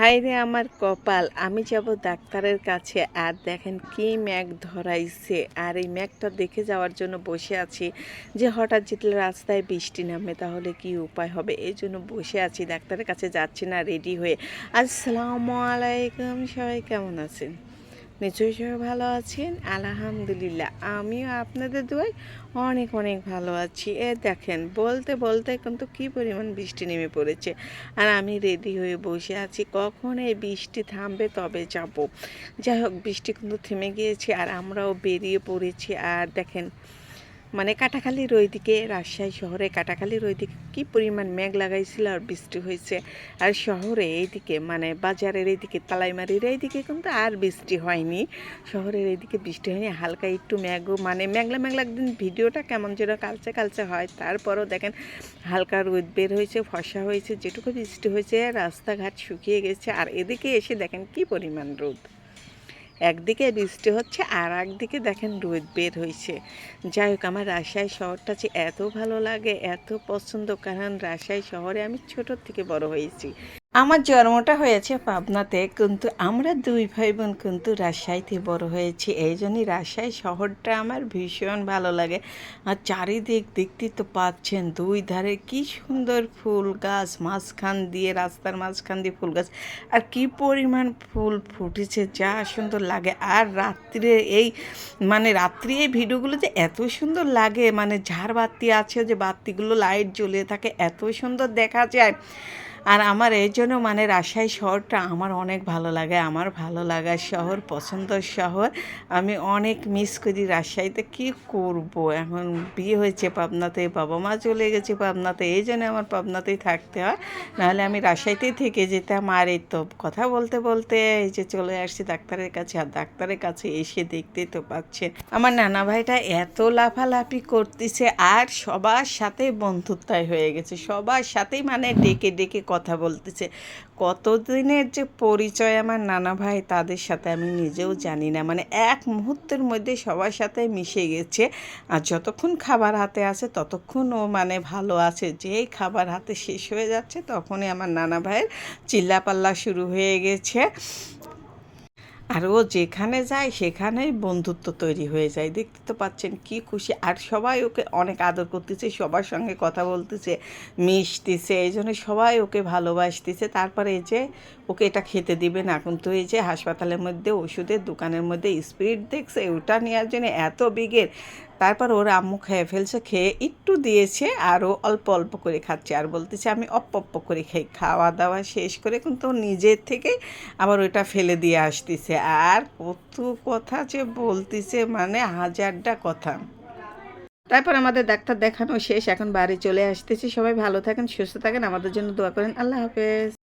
High রে আমার কপাল, আমি যাব ডাক্তারের কাছে। আর দেখেন কি ম্যাগ ধরাইছে। আর এই ম্যাগটা দেখে যাওয়ার জন্য বসে আছি যে হঠাৎ জিতলে রাস্তায় বৃষ্টি নামে, তাহলে কি উপায় হবে? এই জন্য বসে আছি, ডাক্তারের কাছে যাচ্ছি না রেডি হয়ে। আসসালামু আলাইকুম, সবাই কেমন আছেন? নিশ্চয়ই সবাই ভালো আছেন? আলহামদুলিল্লাহ, আমিও আপনাদের দোয়ায় অনেক অনেক ভালো আছি। এ দেখেন, বলতে বলতে কিন্তু কি পরিমাণ বৃষ্টি নেমে পড়েছে। আর আমি রেডি হয়ে বসে আছি। কখন এই বৃষ্টি থামবে তবে যাব। যাই হোক, বৃষ্টি কিন্তু থেমে গিয়েছে আর আমরাও বেরিয়ে পড়েছি। আর দেখেন মানে কাটাখালির ওইদিকে রাজশাহী শহরে কাটাখালির ওইদিকে কী পরিমাণ মেঘ লাগাইছিল আর বৃষ্টি হয়েছে আর শহরে এইদিকে মানে বাজারের এইদিকে তালাইমারির এইদিকে কিন্তু আর বৃষ্টি হয়নি। শহরের এইদিকে বৃষ্টি হয়নি, হালকা একটু মেঘ মানে মেঘলা মেঘলা একদিন ভিডিওটা কেমন যেন কালচে কালচে হয়। তারপরও দেখেন হালকা রোদ বের হয়েছে ফসা হয়েছে যেটুকু বৃষ্টি হয়েছে রাস্তাঘাট শুকিয়ে গেছে। আর এদিকে এসে দেখেন কি পরিমাণ রোদ। একদিকে বৃষ্টি হচ্ছে আর একদিকে দেখেন রোদ বের হয়েছে যাই হোক, আমার রাজশাহী শহরটা যে এত ভালো লাগে, এত পছন্দ, কারণ রাজশাহী শহরে আমি ছোটোর থেকে বড় হয়েছি। আমার জন্মটা হয়েছে পাবনাতে, কিন্তু আমরা দুই ভাই বোন কিন্তু রাজশাহীতে বড় হয়েছি। এই জন্যই রাজশাহী শহরটা আমার ভীষণ ভালো লাগে। আর চারিদিক দেখতে তো পাচ্ছেন, দুই ধারে কি সুন্দর ফুল গাছ, মাঝখান দিয়ে, রাস্তার মাঝখান দিয়ে ফুল গাছ। আর কি পরিমাণ ফুল ফুটেছে, যা সুন্দর লাগে। আর রাত্রে এই মানে রাত্রি এই ভিডিওগুলো যে এত সুন্দর লাগে মানে ঝাড় বাতি আছে যে বাতিগুলো, লাইট জ্বলে থাকে, এত সুন্দর দেখা যায়। আর আমার এই জন্য মানে রাজশাহী শহরটা আমার অনেক ভালো লাগে। আমার ভালো লাগার শহর, পছন্দের শহর। আমি অনেক মিস করি রাজশাহীতে। কি করব? এখন বিয়ে হয়েছে পাবনাতে, বাবা মা চলে গেছে পাবনাতে, এই জন্য আমার পাবনাতেই থাকতে হয়। নাহলে আমি রাজশাহীতেই থেকে যেতাম। আর এই তো কথা বলতে বলতে এই যে চলে আসছি ডাক্তারের কাছে, আর ডাক্তারের কাছে এসে দেখতেই তো পাচ্ছে আমার নানা ভাইটা এত লাফালাফি করতেছে, আর সবার সাথে বন্ধুত্বায় হয়ে গেছে। সবার সাথেই মানে ডেকে ডেকে কথা বলতেছে। কতদিনের যে পরিচয় আমার নানা ভাই তাদের সাথে আমি নিজেও জানি না। মানে এক মুহূর্তের মধ্যে সবার সাথে মিশে গেছে। আর যতক্ষণ খাবার হাতে আছে ততক্ষণ ও মানে ভালো আছে। যেই খাবার হাতে শেষ হয়ে যাচ্ছে, তখনই আমার নানা ভাইয়ের চিল্লাপাল্লা শুরু হয়ে গেছে। আর ও যেখানে যায়, সেখানেই বন্ধুত্ব তৈরি হয়ে যায়। দেখতে তো পাচ্ছেন কি খুশি। আর সবাই ওকে অনেক আদর করতেছে, সবার সঙ্গে কথা বলতেছে, মিশতেছে, এই জন্য সবাই ওকে ভালোবাসতেছে। তারপরে এই যে ওকে এটা খেতে দিবে না কিন্তু এই যে হাসপাতালের মধ্যে, ওষুধের দোকানের মধ্যে স্পিড দেখছে, ওটা নেওয়ার জন্য এত বিগের তারপর ওর আম্মু খেয়ে ফেলছে, খেয়ে একটু দিয়েছে আর ও অল্প অল্প করে খাচ্ছে। আর বলতেছে, আমি অপ্প অপ্প করে খাই। খাওয়া দাওয়া শেষ করে কিন্তু নিজের থেকে আবার ওইটা ফেলে দিয়ে আসতেছে। আর কত কথা যে বলতেছে মানে হাজারটা কথা। তারপর আমাদের ডাক্তার দেখানো শেষ। এখন বাড়ি চলে আসতেছি। সবাই ভালো থাকেন, সুস্থ থাকেন। আমাদের জন্য দোয়া করেন। আল্লাহ হাফেজ।